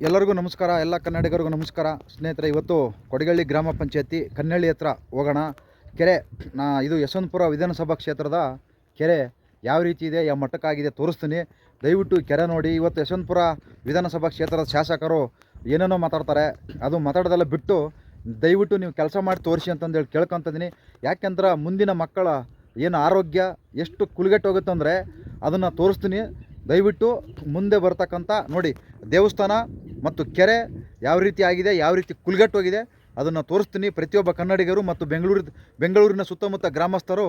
ಎಲ್ಲರಿಗೂ ನಮಸ್ಕಾರ, ಎಲ್ಲ ಕನ್ನಡಿಗರಿಗೂ ನಮಸ್ಕಾರ. ಸ್ನೇಹಿತರೆ, ಇವತ್ತು ಕೊಡಗಳ್ಳಿ ಗ್ರಾಮ ಪಂಚಾಯತಿ ಕನ್ನಳ್ಳಿ ಹತ್ರ ಹೋಗೋಣ. ಕೆರೆ, ನಾ, ಇದು ಯಶವಂತಪುರ ವಿಧಾನಸಭಾ ಕ್ಷೇತ್ರದ ಕೆರೆ ಯಾವ ರೀತಿ ಇದೆ, ಯಾವ ಮಟ್ಟಕ್ಕಾಗಿದೆ ತೋರಿಸ್ತೀನಿ. ದಯವಿಟ್ಟು ಕೆರೆ ನೋಡಿ. ಇವತ್ತು ಯಶವಂತಪುರ ವಿಧಾನಸಭಾ ಕ್ಷೇತ್ರದ ಶಾಸಕರು ಏನೇನೋ ಮಾತಾಡ್ತಾರೆ, ಅದು ಮಾತಾಡೋದೆಲ್ಲ ಬಿಟ್ಟು ದಯವಿಟ್ಟು ನೀವು ಕೆಲಸ ಮಾಡಿ ತೋರಿಸಿ ಅಂತಂದೇಳಿ ಕೇಳ್ಕೊತಿದ್ದೀನಿ. ಯಾಕೆಂದ್ರೆ ಮುಂದಿನ ಮಕ್ಕಳ ಏನು ಆರೋಗ್ಯ, ಎಷ್ಟು ಕುಲ್ಗೆಟ್ಟು ಹೋಗುತ್ತೆ ಅಂದರೆ ಅದನ್ನು ತೋರಿಸ್ತೀನಿ. ದಯವಿಟ್ಟು ಮುಂದೆ ಬರ್ತಕ್ಕಂಥ ನೋಡಿ, ದೇವಸ್ಥಾನ ಮತ್ತು ಕೆರೆ ಯಾವ ರೀತಿ ಆಗಿದೆ, ಯಾವ ರೀತಿ ಕುಲ್ಗಟ್ಟೋಗಿದೆ ಅದನ್ನು ತೋರಿಸ್ತೀನಿ. ಪ್ರತಿಯೊಬ್ಬ ಕನ್ನಡಿಗರು ಮತ್ತು ಬೆಂಗಳೂರು, ಬೆಂಗಳೂರಿನ ಸುತ್ತಮುತ್ತ ಗ್ರಾಮಸ್ಥರು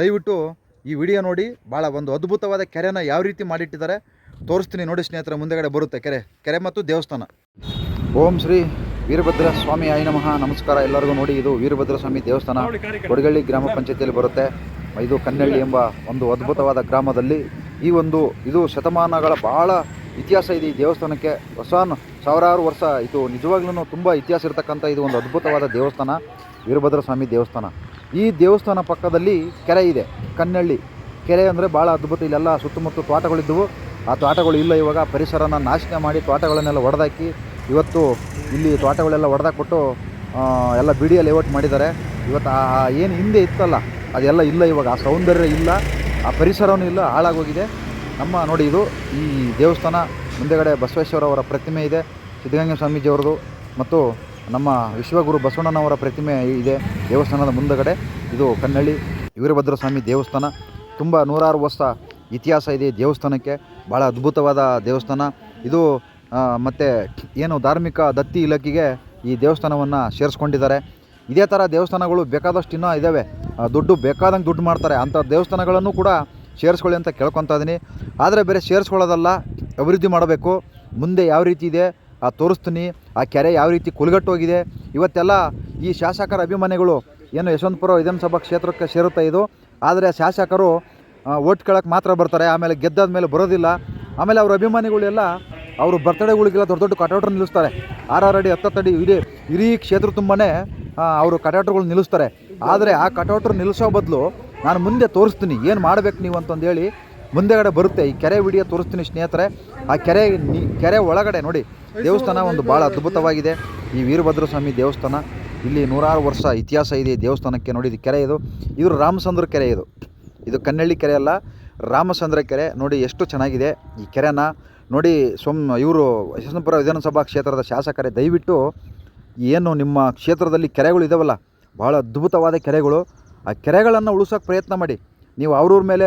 ದಯವಿಟ್ಟು ಈ ವಿಡಿಯೋ ನೋಡಿ. ಭಾಳ ಒಂದು ಅದ್ಭುತವಾದ ಕೆರೆನ ಯಾವ ರೀತಿ ಮಾಡಿಟ್ಟಿದ್ದಾರೆ ತೋರಿಸ್ತೀನಿ ನೋಡಿ ಸ್ನೇಹಿತರ, ಮುಂದೆಗಡೆ ಬರುತ್ತೆ ಕೆರೆ ಕೆರೆ ಮತ್ತು ದೇವಸ್ಥಾನ. ಓಂ ಶ್ರೀ ವೀರಭದ್ರ ಸ್ವಾಮಿ, ಆಯ ನಮಃ. ನಮಸ್ಕಾರ ಎಲ್ಲರಿಗೂ ನೋಡಿ, ಇದು ವೀರಭದ್ರ ಸ್ವಾಮಿ ದೇವಸ್ಥಾನ. ಕೊಡಗಳ್ಳಿ ಗ್ರಾಮ ಪಂಚಾಯತಿಯಲ್ಲಿ ಬರುತ್ತೆ. ಇದು ಕನ್ನಳ್ಳಿ ಎಂಬ ಒಂದು ಅದ್ಭುತವಾದ ಗ್ರಾಮದಲ್ಲಿ ಈ ಒಂದು ಇದು ಶತಮಾನಗಳ ಬಹಳ ಇತಿಹಾಸ ಇದೆ ಈ ದೇವಸ್ಥಾನಕ್ಕೆ. ಹೊಸ ಸಾವಿರಾರು ವರ್ಷ, ಇದು ನಿಜವಾಗ್ಲೂ ತುಂಬ ಇತಿಹಾಸ ಇರತಕ್ಕಂಥ ಇದು ಒಂದು ಅದ್ಭುತವಾದ ದೇವಸ್ಥಾನ, ವೀರಭದ್ರ ಸ್ವಾಮಿ ದೇವಸ್ಥಾನ. ಈ ದೇವಸ್ಥಾನ ಪಕ್ಕದಲ್ಲಿ ಕೆರೆ ಇದೆ ಕನ್ನಳ್ಳಿ ಕೆರೆ ಅಂದರೆ ಭಾಳ ಅದ್ಭುತ, ಇಲ್ಲೆಲ್ಲ ಸುತ್ತಮುತ್ತ ತೋಟಗಳಿದ್ದವು. ಆ ತೋಟಗಳು ಇಲ್ಲ ಇವಾಗ, ಪರಿಸರನ ನಾಶನ ಮಾಡಿ ತೋಟಗಳನ್ನೆಲ್ಲ ಒಡೆದಾಕಿ, ಇವತ್ತು ಇಲ್ಲಿ ತೋಟಗಳೆಲ್ಲ ಕೊಟ್ಟು ಎಲ್ಲ ಬಿಡಿಯ ಲೇಔಟ್ ಮಾಡಿದ್ದಾರೆ. ಇವತ್ತು ಆ, ಏನು ಹಿಂದೆ ಇತ್ತಲ್ಲ, ಅದೆಲ್ಲ ಇಲ್ಲ ಇವಾಗ, ಆ ಸೌಂದರ್ಯ ಇಲ್ಲ. ಆ ಪರಿಸರವೂ ಇಲ್ಲ, ಹಾಳಾಗೋಗಿದೆ. ನಮ್ಮ ನೋಡಿ ಇದು ಈ ದೇವಸ್ಥಾನ, ಮುಂದೆಗಡೆ ಬಸವೇಶ್ವರ ಅವರ ಪ್ರತಿಮೆ ಇದೆ, ಸಿದ್ಧಗಂಗಾ ಸ್ವಾಮೀಜಿಯವ್ರದ್ದು ಮತ್ತು ನಮ್ಮ ವಿಶ್ವಗುರು ಬಸವಣ್ಣನವರ ಪ್ರತಿಮೆ ಇದೆ ದೇವಸ್ಥಾನದ ಮುಂದಗಡೆ. ಇದು ಕನ್ನಳ್ಳಿ ವೀರಭದ್ರ ಸ್ವಾಮಿ ದೇವಸ್ಥಾನ. ತುಂಬ ನೂರಾರು ವರ್ಷ ಇತಿಹಾಸ ಇದೆ ದೇವಸ್ಥಾನಕ್ಕೆ. ಭಾಳ ಅದ್ಭುತವಾದ ದೇವಸ್ಥಾನ. ಇದು ಮತ್ತು ಏನು ಧಾರ್ಮಿಕ ದತ್ತಿ ಇಲಾಖೆಗೆ ಈ ದೇವಸ್ಥಾನವನ್ನು ಸೇರಿಸ್ಕೊಂಡಿದ್ದಾರೆ. ಇದೇ ಥರ ದೇವಸ್ಥಾನಗಳು ಬೇಕಾದಷ್ಟು ಇನ್ನೂ ಇದ್ದಾವೆ. ದುಡ್ಡು ಬೇಕಾದಂಗೆ ದುಡ್ಡು ಮಾಡ್ತಾರೆ. ಅಂಥ ದೇವಸ್ಥಾನಗಳನ್ನು ಕೂಡ ಸೇರಿಸ್ಕೊಳ್ಳಿ ಅಂತ ಕೇಳ್ಕೊತಾ ಇದ್ದೀನಿ ಆದರೆ ಬೇರೆ ಸೇರಿಸ್ಕೊಳ್ಳೋದಲ್ಲ, ಅಭಿವೃದ್ಧಿ ಮಾಡಬೇಕು. ಮುಂದೆ ಯಾವ ರೀತಿ ಇದೆ, ಆ ತೋರಿಸ್ತೀನಿ. ಆ ಕೆರೆ ಯಾವ ರೀತಿ ಕುಲ್ಗಟ್ಟೋಗಿದೆ ಇವತ್ತೆಲ್ಲ ಈ ಶಾಸಕರ ಅಭಿಮಾನಿಗಳು ಏನು ಯಶವಂತಪುರ ವಿಧಾನಸಭಾ ಕ್ಷೇತ್ರಕ್ಕೆ ಸೇರುತ್ತಾ ಇದು ಆದರೆ ಶಾಸಕರು ಓಟ್ ಕೇಳೋಕ್ಕೆ ಮಾತ್ರ ಬರ್ತಾರೆ. ಆಮೇಲೆ ಗೆದ್ದಾದ ಮೇಲೆ ಬರೋದಿಲ್ಲ. ಆಮೇಲೆ ಅವ್ರ ಅಭಿಮಾನಿಗಳೆಲ್ಲ ಅವರು ಬರ್ತಡೆಗಳಿಗೆಲ್ಲ ದೊಡ್ಡ ದೊಡ್ಡ ಕಟೌಟ್ರ್ ನಿಲ್ಲಿಸ್ತಾರೆ. ಆರಾರು ಅಡಿ ಹತ್ತತ್ತು ಅಡಿ ಇಡೀ ಇಡೀ ಕ್ಷೇತ್ರ ತುಂಬನೇ ಅವರು ಕಟಾಟಗಳು ನಿಲ್ಲಿಸ್ತಾರೆ. ಆದರೆ ಆ ಕಟೌಟ್ರ್ ನಿಲ್ಲಿಸೋ ಬದಲು ನಾನು ಮುಂದೆ ತೋರಿಸ್ತೀನಿ. ಏನು ಮಾಡ್ಬೇಕು ನೀವು ಅಂತಂದೇಳಿ ಮುಂದೆಗಡೆ ಬರುತ್ತೆ. ಈ ಕೆರೆ ವಿಡಿಯೋ ತೋರಿಸ್ತೀನಿ ಸ್ನೇಹಿತರೆ. ಆ ಕೆರೆ ಕೆರೆ ಒಳಗಡೆ ನೋಡಿ. ದೇವಸ್ಥಾನ ಒಂದು ಭಾಳ ಅದ್ಭುತವಾಗಿದೆ. ಈ ವೀರಭದ್ರ ಸ್ವಾಮಿ ದೇವಸ್ಥಾನ ಇಲ್ಲಿ ನೂರಾರು ವರ್ಷ ಇತಿಹಾಸ ಇದೆ ದೇವಸ್ಥಾನಕ್ಕೆ ನೋಡಿ. ಇದು ಕೆರೆ ಇದು. ಇವರು ರಾಮಚಂದ್ರ ಕೆರೆ ಇದು. ಇದು ಕನ್ನಳ್ಳಿ ಕೆರೆ ಅಲ್ಲ. ರಾಮಚಂದ್ರ ಕೆರೆ ನೋಡಿ ಎಷ್ಟು ಚೆನ್ನಾಗಿದೆ. ಈ ಕೆರೆನ ನೋಡಿ ಸೊಮ್ ಇವರು ಯಶವಂತಪುರ ವಿಧಾನಸಭಾ ಕ್ಷೇತ್ರದ ಶಾಸಕರೇ, ದಯವಿಟ್ಟು ಏನು ನಿಮ್ಮ ಕ್ಷೇತ್ರದಲ್ಲಿ ಕೆರೆಗಳು ಇದಾವಲ್ಲ ಭಾಳ ಅದ್ಭುತವಾದ ಕೆರೆಗಳು. ಆ ಕೆರೆಗಳನ್ನು ಉಳಿಸೋಕೆ ಪ್ರಯತ್ನ ಮಾಡಿ. ನೀವು ಅವ್ರವ್ರ ಮೇಲೆ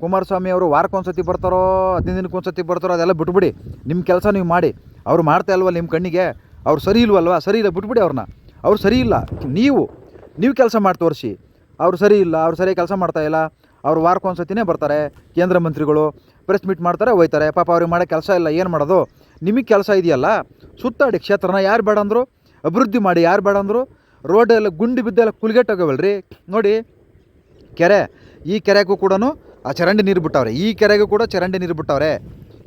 ಕುಮಾರಸ್ವಾಮಿ ಅವರು ವಾರಕ್ಕೊಂದ್ಸತಿ ಬರ್ತಾರೋ, ಹದಿನೈದು ದಿನಕ್ಕೊಂದ್ಸತಿ ಬರ್ತಾರೋ ಅದೆಲ್ಲ ಬಿಟ್ಬಿಡಿ. ನಿಮ್ಮ ಕೆಲಸ ನೀವು ಮಾಡಿ. ಅವ್ರು ಮಾಡ್ತಾ ಇಲ್ವಲ್ಲ ನಿಮ್ಮ ಕಣ್ಣಿಗೆ? ಅವ್ರು ಸರಿ ಇಲ್ವಲ್ವಾ? ಸರಿ ಇಲ್ಲ, ಬಿಟ್ಬಿಡಿ ಅವ್ರನ್ನ. ಅವ್ರು ಸರಿ ಇಲ್ಲ. ನೀವು ನೀವು ಕೆಲಸ ಮಾಡಿ ತೋರಿಸಿ. ಅವ್ರು ಸರಿ ಇಲ್ಲ, ಅವ್ರು ಸರಿ ಕೆಲಸ ಮಾಡ್ತಾ ಇಲ್ಲ. ಅವ್ರು ವಾರಕ್ಕೊಂದ್ಸತಿನೇ ಬರ್ತಾರೆ. ಕೇಂದ್ರ ಮಂತ್ರಿಗಳು ಪ್ರೆಸ್ ಮೀಟ್ ಮಾಡ್ತಾರೆ, ಹೋಯ್ತಾರೆ. ಪಾಪ ಅವ್ರಿಗೆ ಮಾಡೋ ಕೆಲಸ ಇಲ್ಲ, ಏನು ಮಾಡೋದು? ನಿಮಗೆ ಕೆಲಸ ಇದೆಯಲ್ಲ? ಸುತ್ತಾಡಿ. ಕ್ಷೇತ್ರನ ಯಾರು ಬೇಡ ಅಂದರು? ಅಭಿವೃದ್ಧಿ ಮಾಡಿ ಯಾರು ಬೇಡ ಅಂದರು? ರೋಡ್ ಎಲ್ಲ ಗುಂಡಿ ಬಿದ್ದೆಲ್ಲ ಕುಲ್ಗೆಟ್ಟೋಗವಲ್ಲ ರೀ ನೋಡಿ, ಕೆರೆ. ಈ ಕೆರೆಗೂ ಕೂಡ ಆ ಚರಂಡಿ ನೀರು ಬಿಟ್ಟವ್ರೆ. ಈ ಕೆರೆಗೂ ಕೂಡ ಚರಂಡಿ ನೀರು ಬಿಟ್ಟವ್ರೆ.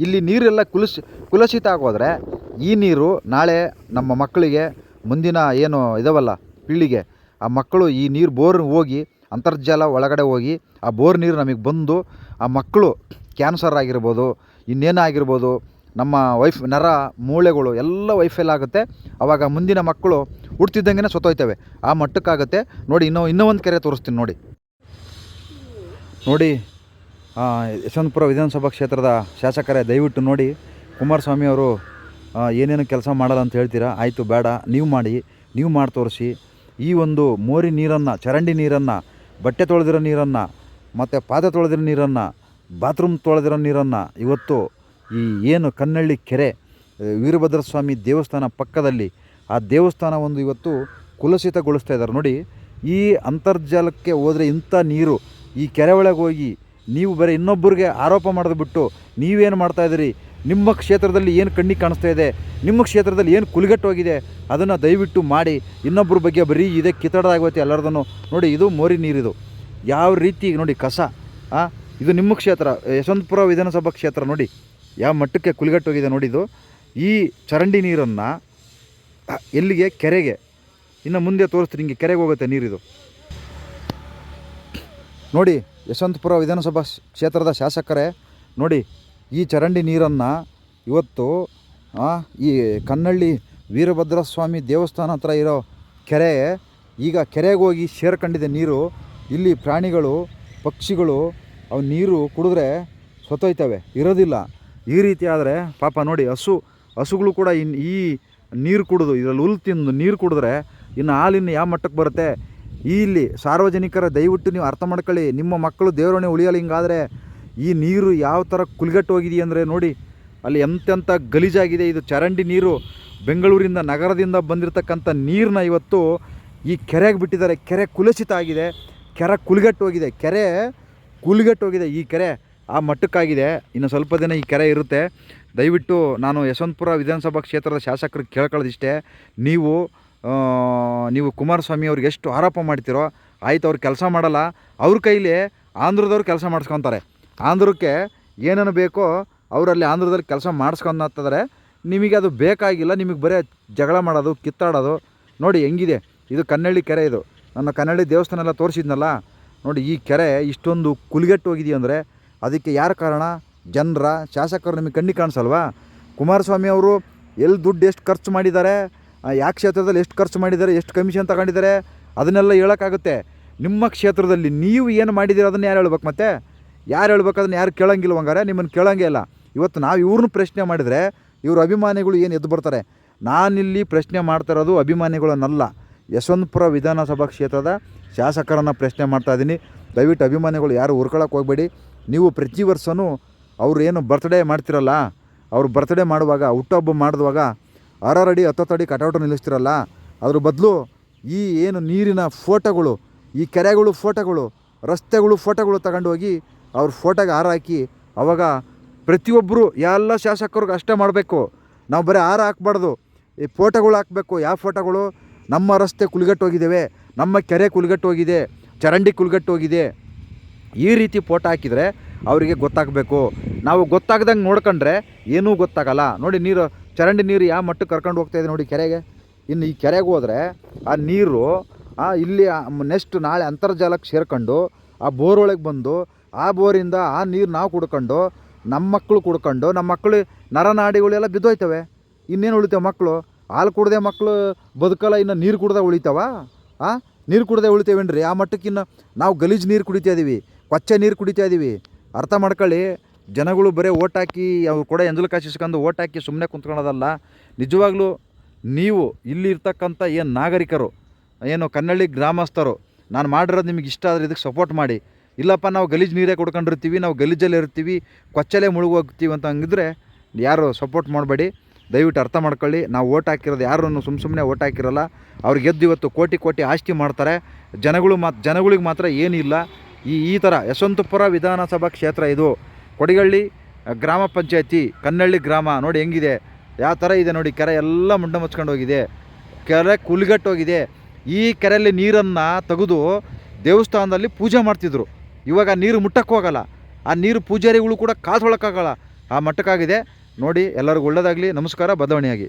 ಇಲ್ಲಿ ನೀರೆಲ್ಲ ಕುಲುಸ್ ಕುಲಸಿತ ಆಗೋದ್ರೆ ಈ ನೀರು ನಾಳೆ ನಮ್ಮ ಮಕ್ಕಳಿಗೆ ಮುಂದಿನ ಏನು ಇದಾವಲ್ಲ, ಪೀಳಿಗೆ, ಆ ಮಕ್ಕಳು ಈ ನೀರು ಬೋರ್ ಹೋಗಿ, ಅಂತರ್ಜಲ ಒಳಗಡೆ ಹೋಗಿ ಆ ಬೋರ್ ನೀರು ನಮಗೆ ಬಂದು ಆ ಮಕ್ಕಳು ಕ್ಯಾನ್ಸರ್ ಆಗಿರ್ಬೋದು ಇನ್ನೇನಾಗಿರ್ಬೋದು ನಮ್ಮ ವೈಫ್ ನರ ಮೂಳೆಗಳು ಎಲ್ಲ ವೈಫೈಲ್ ಆಗುತ್ತೆ. ಆವಾಗ ಮುಂದಿನ ಮಕ್ಕಳು ಹುಡ್ತಿದ್ದಂಗೆ ಸತ್ತೋಯ್ತವೆ. ಆ ಮಟ್ಟಕ್ಕಾಗುತ್ತೆ. ನೋಡಿ, ಇನ್ನೂ ಇನ್ನೂ ಒಂದು ಕೆರೆ ತೋರಿಸ್ತೀನಿ, ನೋಡಿ. ನೋಡಿ ಯಶವಂತಪುರ ವಿಧಾನಸಭಾ ಕ್ಷೇತ್ರದ ಶಾಸಕರೇ, ದಯವಿಟ್ಟು ನೋಡಿ, ಕುಮಾರಸ್ವಾಮಿ ಅವರು ಏನೇನು ಕೆಲಸ ಮಾಡಲ್ಲ ಅಂತ ಹೇಳ್ತೀರಾ? ಆಯಿತು, ಬೇಡ, ನೀವು ಮಾಡಿ ನೀವು ಮಾಡಿ ತೋರಿಸಿ. ಈ ಒಂದು ಮೋರಿ ನೀರನ್ನು, ಚರಂಡಿ ನೀರನ್ನು, ಬಟ್ಟೆ ತೊಳೆದಿರೋ ನೀರನ್ನು, ಮತ್ತು ಪಾದ ತೊಳೆದಿರೋ ನೀರನ್ನು, ಬಾತ್ರೂಮ್ ತೊಳೆದಿರೋ ನೀರನ್ನು, ಇವತ್ತು ಈ ಏನು ಕನ್ನಳ್ಳಿ ಕೆರೆ, ವೀರಭದ್ರಸ್ವಾಮಿ ಸ್ವಾಮಿ ದೇವಸ್ಥಾನ ಪಕ್ಕದಲ್ಲಿ ಆ ದೇವಸ್ಥಾನ ಒಂದು ಇವತ್ತು ಕುಲಸಿತಗೊಳಿಸ್ತಾ ಇದ್ದಾರೆ. ನೋಡಿ, ಈ ಅಂತರ್ಜಲಕ್ಕೆ ಹೋದರೆ ಇಂಥ ನೀರು, ಈ ಕೆರೆ ಒಳಗೆ ಹೋಗಿ ನೀವು ಬರೀ ಇನ್ನೊಬ್ಬರಿಗೆ ಆರೋಪ ಮಾಡೋದು ಬಿಟ್ಟು ನೀವೇನು ಮಾಡ್ತಾಯಿದ್ದೀರಿ ನಿಮ್ಮ ಕ್ಷೇತ್ರದಲ್ಲಿ ಏನು ಕಣ್ಣಿಗೆ ಕಾಣಿಸ್ತಾ ಇದೆ? ನಿಮ್ಮ ಕ್ಷೇತ್ರದಲ್ಲಿ ಏನು ಕುಲಿಗಟ್ಟೋಗಿದೆ ಅದನ್ನು ದಯವಿಟ್ಟು ಮಾಡಿ. ಇನ್ನೊಬ್ಬರ ಬಗ್ಗೆ ಬರೀ ಇದೆ ಕಿತ್ತಾಡೋದಾಗೋಯ್ತು ಎಲ್ಲರದನ್ನು. ನೋಡಿ, ಇದು ಮೋರಿ ನೀರಿದು. ಯಾವ ರೀತಿ, ನೋಡಿ, ಕಸ ಇದು ನಿಮ್ಮ ಕ್ಷೇತ್ರ, ಯಶವಂತಪುರ ವಿಧಾನಸಭಾ ಕ್ಷೇತ್ರ, ನೋಡಿ, ಯಾವ ಮಟ್ಟಕ್ಕೆ ಕುಲಿಗಟ್ಟೋಗಿದೆ ನೋಡಿ ಇದು. ಈ ಚರಂಡಿ ನೀರನ್ನು ಎಲ್ಲಿಗೆ? ಕೆರೆಗೆ. ಇನ್ನು ಮುಂದೆ ತೋರಿಸ್ತೀನಿ ಹಿಂಗೆ ಕೆರೆಗೆ ಹೋಗುತ್ತೆ ನೀರಿದು. ನೋಡಿ, ಯಶವಂತಪುರ ವಿಧಾನಸಭಾ ಕ್ಷೇತ್ರದ ಶಾಸಕರೇ, ನೋಡಿ, ಈ ಚರಂಡಿ ನೀರನ್ನು ಇವತ್ತು ಈ ಕನ್ನಳ್ಳಿ ವೀರಭದ್ರ ಸ್ವಾಮಿ ದೇವಸ್ಥಾನ ಹತ್ರ ಇರೋ ಕೆರೆ, ಈಗ ಕೆರೆಗೆ ಹೋಗಿ ಸೇರ್ಕೊಂಡಿದೆ ನೀರು, ಇಲ್ಲಿ ಪ್ರಾಣಿಗಳು, ಪಕ್ಷಿಗಳು, ಅವು ನೀರು ಕುಡಿದ್ರೆ ಸತ್ತೋಯ್ತವೆ ಇರೋದಿಲ್ಲ. ಈ ರೀತಿ ಆದರೆ, ಪಾಪ ನೋಡಿ, ಹಸು, ಹಸುಗಳು ಕೂಡ ಇನ್ ಈ ನೀರು ಕುಡಿದು, ಇದರಲ್ಲಿ ಹುಲ್ ತಿಂದು ನೀರು ಕುಡಿದ್ರೆ ಇನ್ನು ಹಾಲಿನ ಯಾವ ಮಟ್ಟಕ್ಕೆ ಬರುತ್ತೆ? ಇಲ್ಲಿ ಸಾರ್ವಜನಿಕರ ದಯವಿಟ್ಟು ನೀವು ಅರ್ಥ ಮಾಡ್ಕೊಳ್ಳಿ, ನಿಮ್ಮ ಮಕ್ಕಳು ದೇವರೊಣೆ ಉಳಿಯಲ್ಲ ಹಿಂಗಾದರೆ ಈ ನೀರು ಯಾವ ಥರ ಕುಲ್ಗಟ್ಟು ಅಂದರೆ ನೋಡಿ, ಅಲ್ಲಿ ಎಂತೆಂಥ ಗಲೀಜಾಗಿದೆ ಇದು ಚರಂಡಿ ನೀರು. ಬೆಂಗಳೂರಿಂದ ನಗರದಿಂದ ಬಂದಿರತಕ್ಕಂಥ ನೀರನ್ನ ಇವತ್ತು ಈ ಕೆರೆಗೆ ಬಿಟ್ಟಿದ್ದಾರೆ. ಕೆರೆ ಕುಲಸಿತ ಆಗಿದೆ. ಕೆರೆ ಕುಲ್ಗಟ್ಟು ಹೋಗಿದೆ. ಕೆರೆ ಕುಲ್ಗಟ್ಟು ಹೋಗಿದೆ ಈ ಕೆರೆ. ಆ ಮಟ್ಟಕ್ಕಾಗಿದೆ. ಇನ್ನು ಸ್ವಲ್ಪ ದಿನ ಈ ಕೆರೆ ಇರುತ್ತೆ. ದಯವಿಟ್ಟು ನಾನು ಯಶವಂತಪುರ ವಿಧಾನಸಭಾ ಕ್ಷೇತ್ರದ ಶಾಸಕರಿಗೆ ಕೇಳ್ಕೊಳ್ಳೋದಿಷ್ಟೇ. ನೀವು ನೀವು ಕುಮಾರಸ್ವಾಮಿ ಅವ್ರಿಗೆ ಎಷ್ಟು ಆರೋಪ ಮಾಡ್ತೀರೋ, ಆಯ್ತು ಅವ್ರು ಕೆಲಸ ಮಾಡಲ್ಲ. ಅವ್ರ ಕೈಲಿ ಆಂಧ್ರದವ್ರು ಕೆಲಸ ಮಾಡಿಸ್ಕೊತಾರೆ. ಆಂಧ್ರಕ್ಕೆ ಏನೇನು ಬೇಕೋ ಅವರಲ್ಲಿ ಆಂಧ್ರದಲ್ಲಿ ಕೆಲಸ ಮಾಡಿಸ್ಕೊಂತಾರೆ ನಿಮಗೆ ಅದು ಬೇಕಾಗಿಲ್ಲ. ನಿಮಗೆ ಬರೀ ಜಗಳ ಮಾಡೋದು, ಕಿತ್ತಾಡೋದು. ನೋಡಿ ಹೆಂಗಿದೆ. ಇದು ಕನ್ನಳ್ಳಿ ಕೆರೆ ಇದು. ನನ್ನ ಕನ್ನಳ್ಳಿ ದೇವಸ್ಥಾನ ಎಲ್ಲ ತೋರಿಸಿದ್ನಲ್ಲ. ನೋಡಿ ಈ ಕೆರೆ ಇಷ್ಟೊಂದು ಕುಲಿಗೆಟ್ಟು ಹೋಗಿದೆಯಾ ಅಂದರೆ ಅದಕ್ಕೆ ಯಾರು ಕಾರಣ? ಜನರ. ಶಾಸಕರು ನಿಮಗೆ ಕಣ್ಣಿ ಕಾಣಿಸಲ್ವಾ? ಕುಮಾರಸ್ವಾಮಿ ಅವರು ಎಲ್ಲಿ ದುಡ್ಡು ಎಷ್ಟು ಖರ್ಚು ಮಾಡಿದ್ದಾರೆ? ಯಾವ ಕ್ಷೇತ್ರದಲ್ಲಿ ಎಷ್ಟು ಖರ್ಚು ಮಾಡಿದ್ದಾರೆ? ಎಷ್ಟು ಕಮಿಷನ್ ತಗೊಂಡಿದ್ದಾರೆ? ಅದನ್ನೆಲ್ಲ ಹೇಳೋಕ್ಕಾಗುತ್ತೆ. ನಿಮ್ಮ ಕ್ಷೇತ್ರದಲ್ಲಿ ನೀವು ಏನು ಮಾಡಿದ್ದೀರ ಅದನ್ನು ಯಾರು ಹೇಳ್ಬೇಕು ಮತ್ತೆ? ಯಾರು ಹೇಳ್ಬೇಕು ಅದನ್ನು ಯಾರು ಕೇಳೋಂಗಿಲ್ಲ ಹಂಗಾರೆ? ನಿಮ್ಮನ್ನು ಕೇಳೋಂಗೇ ಇಲ್ಲ. ಇವತ್ತು ನಾವು ಇವ್ರನ್ನ ಪ್ರಶ್ನೆ ಮಾಡಿದರೆ ಇವರು ಅಭಿಮಾನಿಗಳು ಏನು ಎದ್ದು ಬರ್ತಾರೆ? ನಾನಿಲ್ಲಿ ಪ್ರಶ್ನೆ ಮಾಡ್ತಾ ಇರೋದು ಅಭಿಮಾನಿಗಳನ್ನಲ್ಲ. ಯಶವಂತಪುರ ವಿಧಾನಸಭಾ ಕ್ಷೇತ್ರದ ಶಾಸಕರನ್ನು ಪ್ರಶ್ನೆ ಮಾಡ್ತಾ ಇದ್ದೀನಿ ದಯವಿಟ್ಟು ಅಭಿಮಾನಿಗಳು ಯಾರು ಹುರ್ಕೊಳಕ್ಕೆ ಹೋಗಬೇಡಿ. ನೀವು ಪ್ರತಿ ವರ್ಷವೂ ಅವ್ರು ಏನು ಬರ್ತ್ಡೇ ಮಾಡ್ತಿರಲ್ಲ, ಅವ್ರು ಬರ್ತ್ಡೇ ಮಾಡುವಾಗ ಹುಟ್ಟುಹಬ್ಬ ಮಾಡಿದಾಗ ಹತ್ತೊತ್ತು ಅಡಿ ಕಟೌಟ್ ನಿಲ್ಲಿಸ್ತಿರಲ್ಲ, ಅದ್ರ ಬದಲು ಈ ಏನು ನೀರಿನ ಫೋಟೋಗಳು, ಈ ಕೆರೆಗಳು ಫೋಟೋಗಳು, ರಸ್ತೆಗಳು ಫೋಟೋಗಳು ತಗೊಂಡು ಹೋಗಿ ಅವ್ರ ಫೋಟೋಗೆ ಹಾರ ಹಾಕಿ ಅವಾಗ ಪ್ರತಿಯೊಬ್ಬರು ಎಲ್ಲ ಶಾಸಕರಿಗೆ ಅಷ್ಟೇ ಮಾಡಬೇಕು. ನಾವು ಬರೀ ಹಾರ ಹಾಕ್ಬಾರ್ದು. ಈ ಫೋಟೋಗಳು ಹಾಕಬೇಕು. ಯಾವ ಫೋಟೋಗಳು ನಮ್ಮ ರಸ್ತೆ ಕುಲ್ಗಟ್ಟು ಹೋಗಿದ್ದೇವೆ. ನಮ್ಮ ಕೆರೆ ಕುಲ್ಗಟ್ಟು ಹೋಗಿದೆ. ಚರಂಡಿ ಕುಲ್ಗಟ್ಟು ಹೋಗಿದೆ. ಈ ರೀತಿ ಫೋಟೋ ಹಾಕಿದರೆ ಅವರಿಗೆ ಗೊತ್ತಾಗಬೇಕು. ನಾವು ಗೊತ್ತಾಗ್ದಂಗೆ ನೋಡ್ಕೊಂಡ್ರೆ ಏನೂ ಗೊತ್ತಾಗಲ್ಲ. ನೋಡಿ ನೀರು, ಚರಂಡಿ ನೀರು ಯಾವ ಮಟ್ಟಕ್ಕೆ ಕರ್ಕೊಂಡು ಹೋಗ್ತಾ ಇದೆ ನೋಡಿ ಕೆರೆಗೆ. ಇನ್ನು ಈ ಕೆರೆಗೆ ಹೋದರೆ ಆ ನೀರು ಇಲ್ಲಿ ನೆಕ್ಸ್ಟ್ ನಾಳೆ ಅಂತರ್ಜಾಲಕ್ಕೆ ಸೇರ್ಕೊಂಡು ಆ ಬೋರ್ ಒಳಗೆ ಬಂದು ಆ ಬೋರಿಂದ ಆ ನೀರು ನಾವು ಕುಡ್ಕೊಂಡು ನಮ್ಮ ಮಕ್ಕಳು ಕುಡ್ಕೊಂಡು ನಮ್ಮ ಮಕ್ಕಳು ನರನಾಡಿಗಳೆಲ್ಲ ಬಿದ್ದೋಯ್ತವೆ. ಇನ್ನೇನು ಉಳಿತಾವೆ ಮಕ್ಕಳು ಹಾಲು ಕುಡ್ದೆ ಮಕ್ಕಳು ಬದುಕಲ್ಲ, ಇನ್ನು ನೀರು ಕುಡ್ದೆ ಉಳಿತಾವ? ಆ? ನೀರು ಕುಡ್ದೆ ಉಳಿತೇವೇನ್ರಿ? ಆ ಮಟ್ಟಕ್ಕಿನ್ನ ನಾವು ಗಲೀಜು ನೀರು ಕುಡಿತಾ ಇದೀವಿ. ಕೊಚ್ಚೆ ನೀರು ಕುಡಿತಾ ಇದ್ದೀವಿ ಅರ್ಥ ಮಾಡ್ಕೊಳ್ಳಿ, ಜನಗಳು ಬರೀ ಓಟ್ ಹಾಕಿ, ಅವ್ರು ಕೂಡ ಎಂಜಲು ಕಾಸಿಸ್ಕೊಂಡು ಓಟ್ ಹಾಕಿ ಸುಮ್ಮನೆ ಕುಂತ್ಕೊಳ್ಳೋದಲ್ಲ. ನಿಜವಾಗ್ಲೂ ನೀವು ಇಲ್ಲಿ ಇರ್ತಕ್ಕಂಥ ಏನು ನಾಗರಿಕರು, ಏನು ಕನ್ನಳ್ಳಿ ಗ್ರಾಮಸ್ಥರು, ನಾನು ಮಾಡಿರೋದು ನಿಮಗೆ ಇಷ್ಟ ಆದರೆ ಇದಕ್ಕೆ ಸಪೋರ್ಟ್ ಮಾಡಿ. ಇಲ್ಲಪ್ಪ, ನಾವು ಗಲೀಜು ನೀರೇ ಕೊಡ್ಕೊಂಡಿರ್ತೀವಿ, ನಾವು ಗಲೀಜಲ್ಲೇ ಇರ್ತೀವಿ ಕೊಚ್ಚಲೇ ಮುಳುಗೋಗ್ತೀವಿ ಅಂತ ಹಂಗಿದ್ರೆ ಯಾರು ಸಪೋರ್ಟ್ ಮಾಡಬೇಡಿ. ದಯವಿಟ್ಟು ಅರ್ಥ ಮಾಡ್ಕೊಳ್ಳಿ, ನಾವು ಓಟ್ ಹಾಕಿರೋದು ಯಾರನ್ನು ಸುಮ್ಮ ಸುಮ್ಮನೆ ಓಟ್ ಹಾಕಿರಲ್ಲ. ಅವ್ರು ಗೆದ್ದು ಇವತ್ತು ಕೋಟಿ ಕೋಟಿ ಆಸ್ತಿ ಮಾಡ್ತಾರೆ. ಜನಗಳು ಮಾತ್ ಜನಗಳಿಗೆ ಮಾತ್ರ ಏನಿಲ್ಲ. ಈ ಈ ಥರ ಯಶವಂತಪುರ ವಿಧಾನಸಭಾ ಕ್ಷೇತ್ರ ಇದು. ಕೊಡಿಗಳ್ಳಿ ಗ್ರಾಮ ಪಂಚಾಯತಿ, ಕನ್ನಳ್ಳಿ ಗ್ರಾಮ, ನೋಡಿ ಹೆಂಗಿದೆ. ಯಾವ ಥರ ಇದೆ ನೋಡಿ, ಕೆರೆ ಎಲ್ಲ ಮುಂಡ ಮುಚ್ಕೊಂಡು ಹೋಗಿದೆ. ಕೆರೆ ಕುಲ್ಗಟ್ಟೋಗಿದೆ ಈ ಕೆರೆಯಲ್ಲಿ ನೀರನ್ನು ತೆಗೆದು ದೇವಸ್ಥಾನದಲ್ಲಿ ಪೂಜೆ ಮಾಡ್ತಿದ್ರು. ಇವಾಗ ನೀರು ಮುಟ್ಟಕ್ಕೆ ಹೋಗಲ್ಲ ಆ ನೀರು ಪೂಜಾರಿಗಳು ಕೂಡ ಕಾಸೊಳಕ್ಕಾಗಲ್ಲ ಆ ಮಟ್ಟಕ್ಕಾಗಿದೆ. ನೋಡಿ, ಎಲ್ಲರಿಗೂ ಒಳ್ಳೆಯದಾಗಲಿ ನಮಸ್ಕಾರ ಬದಲಾವಣೆಯಾಗಿ